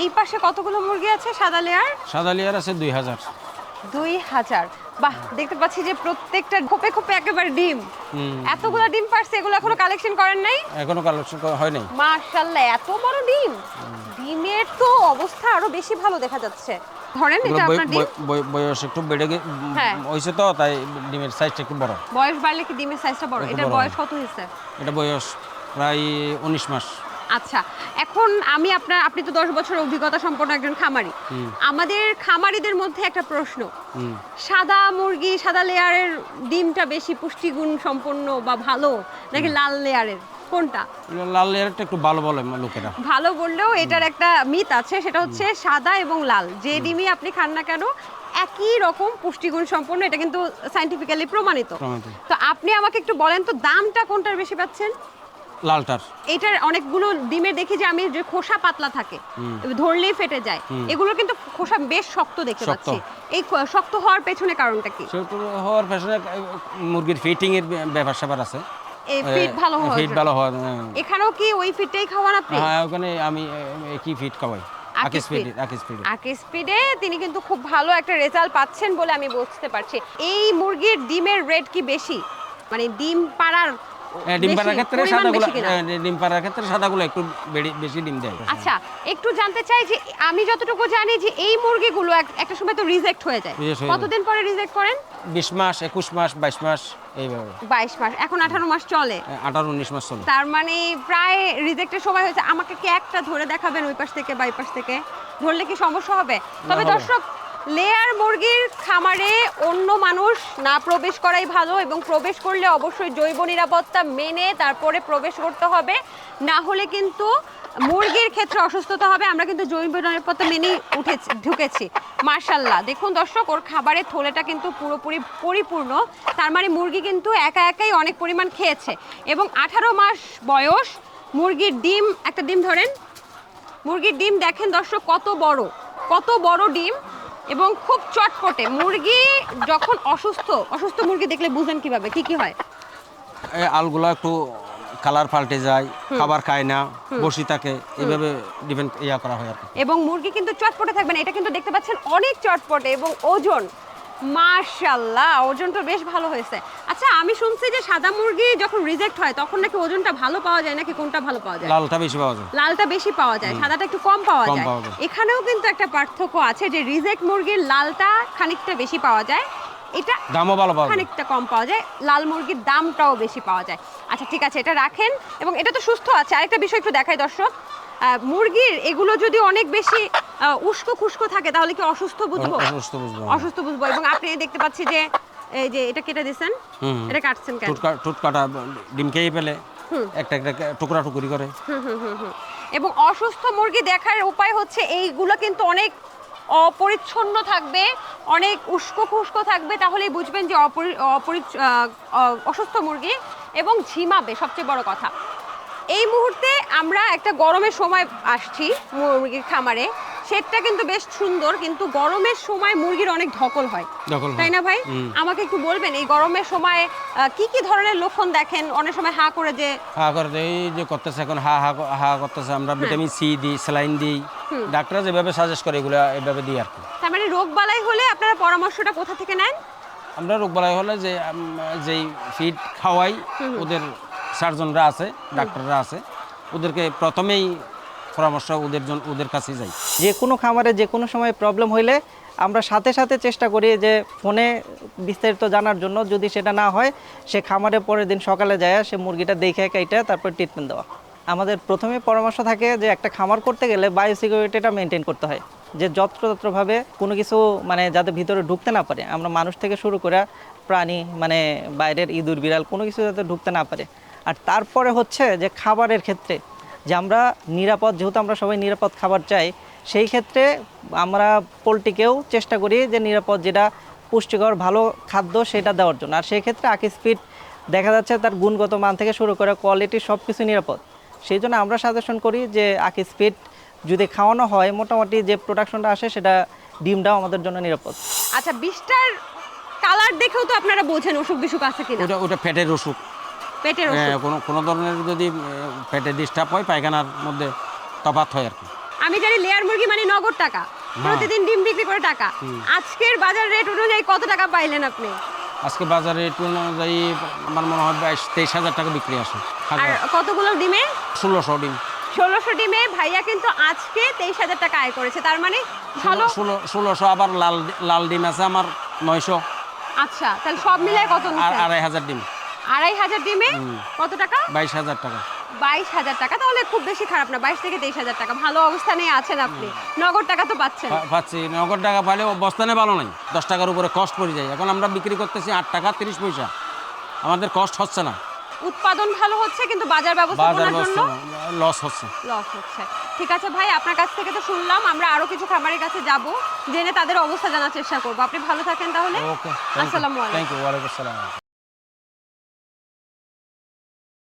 এই পাশে কতগুলো মুরগি আছে? সাদা লেয়ার সাদা লেয়ার আছে দুই হাজার। দুই হাজার। বাহ দেখতে পাচ্ছি যে প্রত্যেকটা খোপে খোপে একেবারে ডিম। এতগুলো ডিম পারছে এগুলো এখনও কালেকশন করেন নাই? এখনও কালেকশন হয় নাই। মার্শাল্লাহ এত বড় ডিম! ডিমের তো অবস্থা আরও বেশি ভালো দেখা যাচ্ছে। ধরেন এটা আপনার ডিম বয়- বয়- বয়স একটু বেড়ে গেছে হ্যাঁ। হয়েছে তো তাই ডিমের সাইজটা একটু বড়। বয়স বাড়লে কি ডিমের সাইজটা বড়? এটা বয়স কত হয়েছে? এটা বয়স প্রায় উনিশ মাস। আচ্ছা এখন আমি আপনার আপনি তো দশ বছর অভিজ্ঞতা সম্পন্ন একজন খামারি। আমাদের খামারিদের মধ্যে একটা প্রশ্ন। সাদা মুরগি সাদা লেয়ারের ডিমটা বেশি পুষ্টিগুণ সম্পন্ন বা ভালো নাকি লাল লেয়ারের? কোনটা? লাল লেয়ারটা একটু ভালো বলে লোকেরা। ভালো বললেও এটার একটা মিথ আছে সেটা হচ্ছে সাদা এবং লাল। যে ডিমই আপনি খান না কেন একই রকম পুষ্টিগুণ সম্পন্ন এটা কিন্তু সাইন্টিফিক্যালি প্রমাণিত। প্রমাণিত। তো আপনি আমাকে একটু বলেন তো দামটা কোনটার বেশি পাচ্ছেন? লালটার। এটার অনেকগুলো ডিমের দেখি যে আমি যে খোসা পাতলা থাকে ধরলেই ফেটে যায়। এগুলো কিন্তু খোসা বেশ শক্ত দেখতে পাচ্ছি। এই শক্ত হওয়ার পেছনে কারণটা কি? সেহেতু হওয়ার পেছনে মুরগির ফিটিং এর ব্যাপার স্যাপার আছে। ফিট ভালো ফিট হ্যাঁ। এখানেও কি ওই ফিটটাই খাওয়ান আপনি? হ্যাঁ ওখানে আমি একই ফিট খাওয়াই? স্পিডে তিনি কিন্তু খুব ভালো একটা রেজাল্ট পাচ্ছেন বলে আমি বুঝতে পারছি। এই মুরগির ডিমের রেট কি বেশি? মানে ডিম পাড়ার ডিম পাড়ার ক্ষেত্রে সাদাগুলো? হ্যাঁ, ডিম পাড়ার ক্ষেত্রে সাদাগুলো একটু বেশি ডিম দেয়। আচ্ছা একটু জানতে চাই যে আমি যতটুকু জানি যে এই মুরগিগুলো একটা সময় তো রিজেক্ট হয়ে যায়। কতদিন পরে রিজেক্ট করেন? বিশ মাস একুশ মাস বাইশ মাস এইভাবে। বাইশ মাস এখন আঠারো মাস চলে। আঠারো উনিশ মাস চলে। তার মানে প্রায় রিজেক্টের সময় হয়েছে। আমাকে কি একটা ধরে দেখাবেন ওই পাশ থেকে বা পাশ থেকে? ধরলে কি সমস্যা হবে? তবে দর্শক লেয়ার মুরগির খামারে অন্য মানুষ না প্রবেশ করাই ভালো এবং প্রবেশ করলে অবশ্যই জৈব নিরাপত্তা মেনে তারপরে প্রবেশ করতে হবে। না হলে কিন্তু মুরগির ক্ষেত্রে অসুস্থতা হবে, আমরা কিন্তু জৈব নিরাপত্তা মেনেই উঠেছি, ঢুকেছি। মার্শাল্লাহ দেখুন দর্শক, ওর খাবারের থলেটা কিন্তু পুরোপুরি পরিপূর্ণ। তার মানে মুরগি কিন্তু একা একাই অনেক পরিমাণ খেয়েছে। এবং আঠারো মাস বয়স, মুরগির ডিম, একটা ডিম ধরেন। মুরগির ডিম দেখেন দর্শক, কত বড় কত বড় ডিম। এবং খুব চটপটে। মুরগি যখন অসুস্থ অসুস্থ মুরগি দেখলে বুঝেন কীভাবে কি কি হয়? এই আলগুলো একটু কালার পাল্টে যায় খাবার খায় না বসি থাকে এইভাবে ডিপেন্ড ইয়া করা হয় আর এবং মুরগি কিন্তু চটপটে থাকবে না এটা কিন্তু দেখতে পাচ্ছেন অনেক চটপটে এবং ওজন। মার্শাল্লাহ ওজন তো বেশ ভালো হয়েছে। আচ্ছা আমি শুনছি যে সাদা মুরগি যখন রিজেক্ট হয় তখন নাকি ওজনটা ভালো পাওয়া যায় নাকি কোনটা ভালো পাওয়া যায়? লালটা বেশি পাওয়া যায়। লালটা বেশি পাওয়া যায় সাদাটা একটু কম পাওয়া যায়। এখানেও কিন্তু একটা পার্থক্য আছে যে রিজেক্ট মুরগির লালটা খানিকটা বেশি পাওয়া যায় এটা দামও ভালো পাওয়া যায়। খানিকটা কম পাওয়া যায় লাল মুরগির দামটাও বেশি পাওয়া যায়। আচ্ছা ঠিক আছে এটা রাখেন এবং এটা তো সুস্থ আছে। আরেকটা বিষয় একটু দেখাই দর্শক মুরগির এগুলো যদি অনেক বেশি আহ, উস্কো খুস্কো থাকে তাহলে কি অসুস্থ বুঝব? অসুস্থ বুঝব অসুস্থ বুঝব। এবং আপনি দেখতে পাচ্ছি যে এই যে এটা কেটে দিয়েছেন এটা কাটছেন কেন? টুটকা টুটকাটা ডিম খেয়ে ফেলে একটা একটা টুকরা টুকুরি করে। এবং অসুস্থ মুরগি দেখার উপায় হচ্ছে এইগুলো কিন্তু অনেক অপরিচ্ছন্ন থাকবে অনেক উস্কো খুস্কো থাকবে তাহলেই বুঝবেন যে অপরি অপরি- অসুস্থ মুরগি এবং ঝিমাবে সবচেয়ে বড় কথা। এই মুহূর্তে আমরা একটা গরমের সময় আসছি মুরগির খামারে। সেটটা কিন্তু বেশ সুন্দর কিন্তু গরমের সময় মুরগির অনেক ধকল হয়। তাই না ভাই? আমাকে একটু বলবেন এই গরমের সময় কি কি ধরনের লক্ষণ দেখেন? অনেক সময় হা করে যে হা করে এই যে করতেছে এখন হা হা হা করতেছে আমরা ভিটামিন সি দিই স্যালাইন দিই। ডাক্তার যেভাবে সাজেস্ট করে এগুলো এভাবে দিই আর কি। তার মানে রোগ বালাই হলে আপনারা পরামর্শটা কোথা থেকে নেন? আমরা রোগ বালাই হলে যে যেই ফিড খাওয়াই ওদের সার্জনরা আছে, ডাক্তাররা আছে। ওদেরকে প্রথমেই পরামর্শ ওদের জন ওদের কাছে যাই। যে কোনো খামারে যে কোনো সময় প্রবলেম হইলে আমরা সাথে সাথে চেষ্টা করি যে ফোনে বিস্তারিত জানার জন্য। যদি সেটা না হয়, সে খামারে পরের দিন সকালে যায়, সে মুরগিটা দেখে কাইটা তারপর ট্রিটমেন্ট দেওয়া। আমাদের প্রথমে পরামর্শ থাকে যে একটা খামার করতে গেলে বায়ো সিকিউরিটিটা মেনটেন করতে হয়। যে যত্রতত্রভাবে কোনো কিছু মানে যাতে ভিতরে ঢুকতে না পারে। আমরা মানুষ থেকে শুরু করে প্রাণী মানে বাইরের ইঁদুর, বিড়াল কোনো কিছু যাতে ঢুকতে না পারে। আর তারপরে হচ্ছে যে খাবারের ক্ষেত্রে যে আমরা নিরাপদ যেহেতু আমরা সবাই নিরাপদ খাবার চাই সেই ক্ষেত্রে আমরা পোলট্রিকেও চেষ্টা করি যে নিরাপদ যেটা পুষ্টিকর ভালো খাদ্য সেটা দেওয়ার জন্য। আর সেই ক্ষেত্রে আকিস ফিড দেখা যাচ্ছে তার গুণগত মান থেকে শুরু করে কোয়ালিটি সব কিছু নিরাপদ। সেই জন্য আমরা সাজেশন করি যে আকিস ফিড যদি খাওয়ানো হয় মোটামুটি যে প্রোডাকশনটা আসে সেটা ডিমটাও আমাদের জন্য নিরাপদ। আচ্ছা বিষটার কালার দেখেও তো আপনারা বোঝেন অসুখ বিসুখ আছে কিনা। ওটা ওটা পেটের অসুখ। পেটের হ্যাঁ, কোনো কোনো ধরনের যদি পেটে ডিস্টার্ব হয় পায়খানার মধ্যে তফাৎ হয় আর কি। আমি জানি লেয়ার মুরগি মানে নগদ টাকা। প্রতিদিন ডিম বিক্রি করে টাকা। আজকের বাজার রেট অনুযায়ী কত টাকা পাইলেন আপনি? আজকে বাজারে একটু অনুযায়ী আমার মনে হয় বাইশ তেইশ হাজার টাকা বিক্রি আসে আর কতগুলো ডিমে? ষোলোশো ডিম। ষোলোশো ডিমে ভাইয়া কিন্তু আজকে তেইশ হাজার টাকা আয় করেছে। তার মানে ভালো ষোলো ষোলোশো আবার লাল লাল ডিম আছে আমার নয়শো। আচ্ছা তাহলে সব মিলাই কত আড়াই হাজার ডিম। আড়াই হাজার ডিমে কত টাকা? বাইশ হাজার টাকা। বাইশ হাজার টাকা? তাহলে খুব বেশি খারাপ না। বাইশ থেকে তেইশ হাজার টাকা। ভালো অবস্থানে আছেন আপনি। নগদ টাকা তো পাচ্ছেন। পাচ্ছি। নগদ টাকা পাইলে বস্তানে ভালো নাই। দশ টাকার উপরে কষ্ট পড়ে যায়। এখন আমরা বিক্রি করতেছি আট টাকা তিরিশ পয়সা। আমাদের কষ্ট হচ্ছে না। উৎপাদন ভালো হচ্ছে কিন্তু বাজার ব্যবস্থাপনার জন্য লস হচ্ছে। লস হচ্ছে। ঠিক আছে ভাই আপনার কাছ থেকে তো শুনলাম। আমরা আরও কিছু খামারের কাছে যাব। জেনে তাদের অবস্থা জানার চেষ্টা করব। আপনি ভালো থাকেন তাহলে। ওকে আসসালামু আলাইকুম। থ্যাংক ইউ ওয়ালাইকুম আসসালাম।